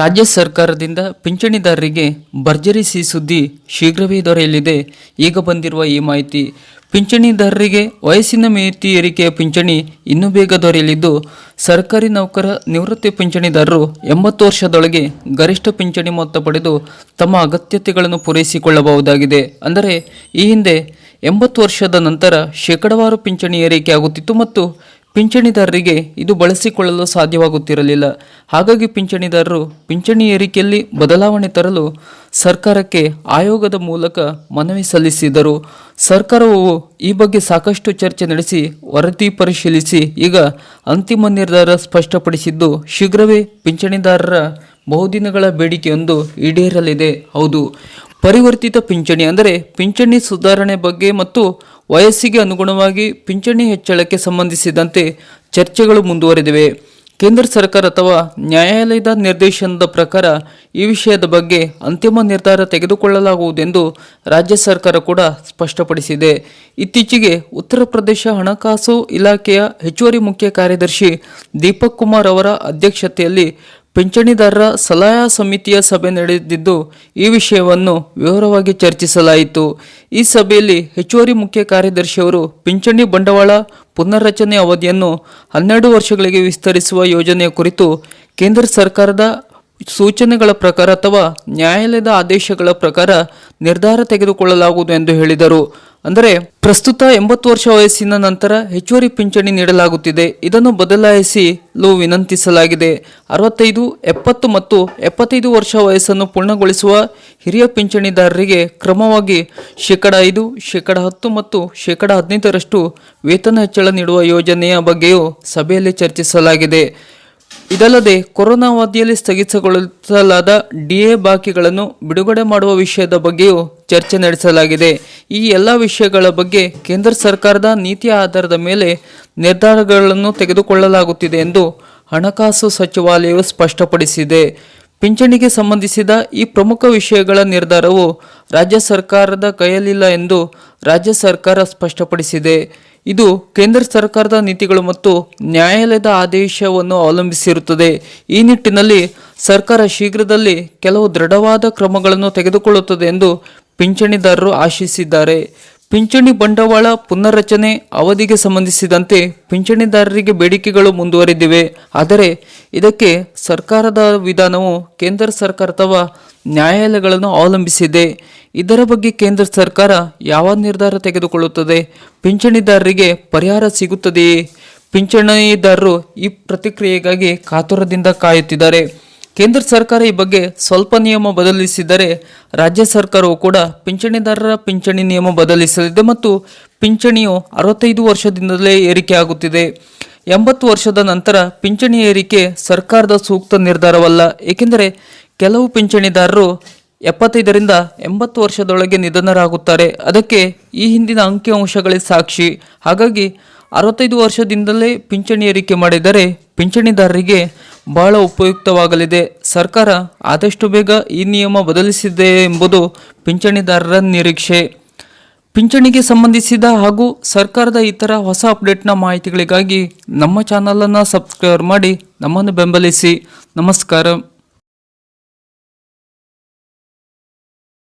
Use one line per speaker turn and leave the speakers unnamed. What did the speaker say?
ರಾಜ್ಯ ಸರ್ಕಾರದಿಂದ ಪಿಂಚಣಿದಾರರಿಗೆ ಭರ್ಜರಿ ಸಿ ಸುದ್ದಿ ಶೀಘ್ರವೇ ದೊರೆಯಲಿದೆ. ಈಗ ಬಂದಿರುವ ಈ ಮಾಹಿತಿ, ಪಿಂಚಣಿದಾರರಿಗೆ ವಯಸ್ಸಿನ ಮಿತಿ ಏರಿಕೆಯ ಪಿಂಚಣಿ ಇನ್ನೂ ಬೇಗ ದೊರೆಯಲಿದ್ದು, ಸರ್ಕಾರಿ ನೌಕರ ನಿವೃತ್ತಿ ಪಿಂಚಣಿದಾರರು ಎಂಬತ್ತು ವರ್ಷದೊಳಗೆ ಗರಿಷ್ಠ ಪಿಂಚಣಿ ಮೊತ್ತ ಪಡೆದು ತಮ್ಮ ಅಗತ್ಯತೆಗಳನ್ನು ಪೂರೈಸಿಕೊಳ್ಳಬಹುದಾಗಿದೆ. ಅಂದರೆ ಈ ಹಿಂದೆ ಎಂಬತ್ತು ವರ್ಷದ ನಂತರ ಶೇಕಡವಾರು ಪಿಂಚಣಿ ಏರಿಕೆ ಆಗುತ್ತಿತ್ತು ಮತ್ತು ಪಿಂಚಣಿದಾರರಿಗೆ ಇದು ಬಳಸಿಕೊಳ್ಳಲು ಸಾಧ್ಯವಾಗುತ್ತಿರಲಿಲ್ಲ. ಹಾಗಾಗಿ ಪಿಂಚಣಿದಾರರು ಪಿಂಚಣಿ ಏರಿಕೆಯಲ್ಲಿ ಬದಲಾವಣೆ ತರಲು ಸರ್ಕಾರಕ್ಕೆ ಆಯೋಗದ ಮೂಲಕ ಮನವಿ ಸಲ್ಲಿಸಿದರು. ಸರ್ಕಾರವು ಈ ಬಗ್ಗೆ ಸಾಕಷ್ಟು ಚರ್ಚೆ ನಡೆಸಿ ವರದಿ ಪರಿಶೀಲಿಸಿ ಈಗ ಅಂತಿಮ ನಿರ್ಧಾರ ಸ್ಪಷ್ಟಪಡಿಸಿದ್ದು, ಶೀಘ್ರವೇ ಪಿಂಚಣಿದಾರರ ಬಹುದಿನಗಳ ಬೇಡಿಕೆಯೊಂದು ಈಡೇರಲಿದೆ. ಹೌದು. ಪರಿವರ್ತಿತ ಪಿಂಚಣಿ ಅಂದರೆ ಪಿಂಚಣಿ ಸುಧಾರಣೆ ಬಗ್ಗೆ ಮತ್ತು ವಯಸ್ಸಿಗೆ ಅನುಗುಣವಾಗಿ ಪಿಂಚಣಿ ಹೆಚ್ಚಳಕ್ಕೆ ಸಂಬಂಧಿಸಿದಂತೆ ಚರ್ಚೆಗಳು ಮುಂದುವರೆದಿವೆ. ಕೇಂದ್ರ ಸರ್ಕಾರ ಅಥವಾ ನ್ಯಾಯಾಲಯದ ನಿರ್ದೇಶನದ ಪ್ರಕಾರ ಈ ವಿಷಯದ ಬಗ್ಗೆ ಅಂತಿಮ ನಿರ್ಧಾರ ತೆಗೆದುಕೊಳ್ಳಲಾಗುವುದೆಂದು ರಾಜ್ಯ ಸರ್ಕಾರ ಕೂಡ ಸ್ಪಷ್ಟಪಡಿಸಿದೆ. ಇತ್ತೀಚೆಗೆ ಉತ್ತರ ಪ್ರದೇಶ ಹಣಕಾಸು ಇಲಾಖೆಯ ಹೆಚ್ಚುವರಿ ಮುಖ್ಯ ಕಾರ್ಯದರ್ಶಿ ದೀಪಕ್ ಕುಮಾರ್ ಅವರ ಅಧ್ಯಕ್ಷತೆಯಲ್ಲಿ ಪಿಂಚಣಿದಾರರ ಸಲಹಾ ಸಮಿತಿಯ ಸಭೆ ನಡೆದಿದ್ದು ಈ ವಿಷಯವನ್ನು ವಿವರವಾಗಿ ಚರ್ಚಿಸಲಾಯಿತು. ಈ ಸಭೆಯಲ್ಲಿ ಹೆಚ್ಚುವರಿ ಮುಖ್ಯ ಕಾರ್ಯದರ್ಶಿಯವರು ಪಿಂಚಣಿ ಬಂಡವಾಳ ಪುನರ್ರಚನೆ ಅವಧಿಯನ್ನು ಹನ್ನೆರಡು ವರ್ಷಗಳಿಗೆ ವಿಸ್ತರಿಸುವ ಯೋಜನೆಯ ಕುರಿತು ಕೇಂದ್ರ ಸರ್ಕಾರದ ಸೂಚನೆಗಳ ಪ್ರಕಾರ ಅಥವಾ ನ್ಯಾಯಾಲಯದ ಆದೇಶಗಳ ಪ್ರಕಾರ ನಿರ್ಧಾರ ತೆಗೆದುಕೊಳ್ಳಲಾಗುವುದು ಎಂದು ಹೇಳಿದರು. ಅಂದರೆ ಪ್ರಸ್ತುತ ಎಂಬತ್ತು ವರ್ಷ ವಯಸ್ಸಿನ ನಂತರ ಹೆಚ್ಚುವರಿ ಪಿಂಚಣಿ ನೀಡಲಾಗುತ್ತಿದೆ. ಇದನ್ನು ಬದಲಾಯಿಸಲು ವಿನಂತಿಸಲಾಗಿದೆ. ಅರವತ್ತೈದು, ಎಪ್ಪತ್ತು ಮತ್ತು ಎಪ್ಪತ್ತೈದು ವರ್ಷ ವಯಸ್ಸನ್ನು ಪೂರ್ಣಗೊಳಿಸುವ ಹಿರಿಯ ಪಿಂಚಣಿದಾರರಿಗೆ ಕ್ರಮವಾಗಿ ಶೇಕಡ ಐದು, ಶೇಕಡ ಹತ್ತು ಮತ್ತು ಶೇಕಡ ಹದಿನೈದರಷ್ಟು ವೇತನ ಹೆಚ್ಚಳ ನೀಡುವ ಯೋಜನೆಯ ಬಗ್ಗೆಯೂ ಸಭೆಯಲ್ಲಿ ಚರ್ಚಿಸಲಾಗಿದೆ. ಇದಲ್ಲದೆ ಕೊರೋನಾ ಅವಧಿಯಲ್ಲಿ ಸ್ಥಗಿತಗೊಳಿಸಲಾದ ಡಿಎ ಬಾಕಿಗಳನ್ನು ಬಿಡುಗಡೆ ಮಾಡುವ ವಿಷಯದ ಬಗ್ಗೆಯೂ ಚರ್ಚೆ ನಡೆಸಲಾಗಿದೆ. ಈ ಎಲ್ಲ ವಿಷಯಗಳ ಬಗ್ಗೆ ಕೇಂದ್ರ ಸರ್ಕಾರದ ನೀತಿಯ ಆಧಾರದ ಮೇಲೆ ನಿರ್ಧಾರಗಳನ್ನು ತೆಗೆದುಕೊಳ್ಳಲಾಗುತ್ತಿದೆ ಎಂದು ಹಣಕಾಸು ಸಚಿವಾಲಯವು ಸ್ಪಷ್ಟಪಡಿಸಿದೆ. ಪಿಂಚಣಿಗೆ ಸಂಬಂಧಿಸಿದ ಈ ಪ್ರಮುಖ ವಿಷಯಗಳ ನಿರ್ಧಾರವು ರಾಜ್ಯ ಸರ್ಕಾರದ ಕೈಯಲ್ಲಿಲ್ಲ ಎಂದು ರಾಜ್ಯ ಸರ್ಕಾರ ಸ್ಪಷ್ಟಪಡಿಸಿದೆ. ಇದು ಕೇಂದ್ರ ಸರ್ಕಾರದ ನೀತಿಗಳು ಮತ್ತು ನ್ಯಾಯಾಲಯದ ಆದೇಶವನ್ನು ಅವಲಂಬಿಸಿರುತ್ತದೆ. ಈ ನಿಟ್ಟಿನಲ್ಲಿ ಸರ್ಕಾರ ಶೀಘ್ರದಲ್ಲಿ ಕೆಲವು ದೃಢವಾದ ಕ್ರಮಗಳನ್ನು ತೆಗೆದುಕೊಳ್ಳುತ್ತದೆ ಎಂದು ಪಿಂಚಣಿದಾರರು ಆಶಿಸಿದ್ದಾರೆ. ಪಿಂಚಣಿ ಬಂಡವಾಳ ಪುನರ್ರಚನೆ ಅವಧಿಗೆ ಸಂಬಂಧಿಸಿದಂತೆ ಪಿಂಚಣಿದಾರರಿಗೆ ಬೇಡಿಕೆಗಳು ಮುಂದುವರೆದಿವೆ. ಆದರೆ ಇದಕ್ಕೆ ಸರ್ಕಾರದ ವಿಧಾನವು ಕೇಂದ್ರ ಸರ್ಕಾರ ಅಥವಾ ನ್ಯಾಯಾಲಯಗಳನ್ನು ಅವಲಂಬಿಸಿದೆ. ಇದರ ಬಗ್ಗೆ ಕೇಂದ್ರ ಸರ್ಕಾರ ಯಾವ ನಿರ್ಧಾರ ತೆಗೆದುಕೊಳ್ಳುತ್ತದೆ? ಪಿಂಚಣಿದಾರರಿಗೆ ಪರಿಹಾರ ಸಿಗುತ್ತದೆಯೇ? ಪಿಂಚಣಿದಾರರು ಈ ಪ್ರತಿಕ್ರಿಯೆಗಾಗಿ ಕಾತುರದಿಂದ ಕಾಯುತ್ತಿದ್ದಾರೆ. ಕೇಂದ್ರ ಸರ್ಕಾರ ಈ ಬಗ್ಗೆ ಸ್ವಲ್ಪ ನಿಯಮ ಬದಲಿಸಿದರೆ ರಾಜ್ಯ ಸರ್ಕಾರವು ಕೂಡ ಪಿಂಚಣಿದಾರರ ಪಿಂಚಣಿ ನಿಯಮ ಬದಲಿಸಲಿದೆ ಮತ್ತು ಪಿಂಚಣಿಯು ಅರವತ್ತೈದು ವರ್ಷದಿಂದಲೇ ಏರಿಕೆಯಾಗುತ್ತಿದೆ ಎಂಬತ್ತು ವರ್ಷದ ನಂತರ ಪಿಂಚಣಿ ಏರಿಕೆ ಸರ್ಕಾರದ ಸೂಕ್ತ ನಿರ್ಧಾರವಲ್ಲ. ಏಕೆಂದರೆ ಕೆಲವು ಪಿಂಚಣಿದಾರರು ಎಪ್ಪತ್ತೈದರಿಂದ ಎಂಬತ್ತು ವರ್ಷದೊಳಗೆ ನಿಧನರಾಗುತ್ತಾರೆ. ಅದಕ್ಕೆ ಈ ಹಿಂದಿನ ಅಂಕಿಅಂಶಗಳೇ ಸಾಕ್ಷಿ. ಹಾಗಾಗಿ ಅರವತ್ತೈದು ವರ್ಷದಿಂದಲೇ ಪಿಂಚಣಿ ಏರಿಕೆ ಮಾಡಿದರೆ ಪಿಂಚಣಿದಾರರಿಗೆ ಬಹಳ ಉಪಯುಕ್ತವಾಗಲಿದೆ. ಸರ್ಕಾರ ಆದಷ್ಟು ಬೇಗ ಈ ನಿಯಮ ಬದಲಿಸಿದೆ ಎಂಬುದು ಪಿಂಚಣಿದಾರರ ನಿರೀಕ್ಷೆ. ಪಿಂಚಣಿಗೆ ಸಂಬಂಧಿಸಿದ ಹಾಗೂ ಸರ್ಕಾರದ ಇತರ ಹೊಸ ಅಪ್ಡೇಟ್ನ ಮಾಹಿತಿಗಳಿಗಾಗಿ ನಮ್ಮ ಚಾನಲನ್ನು ಸಬ್ಸ್ಕ್ರೈಬ್ ಮಾಡಿ ನಮ್ಮನ್ನು ಬೆಂಬಲಿಸಿ. ನಮಸ್ಕಾರ.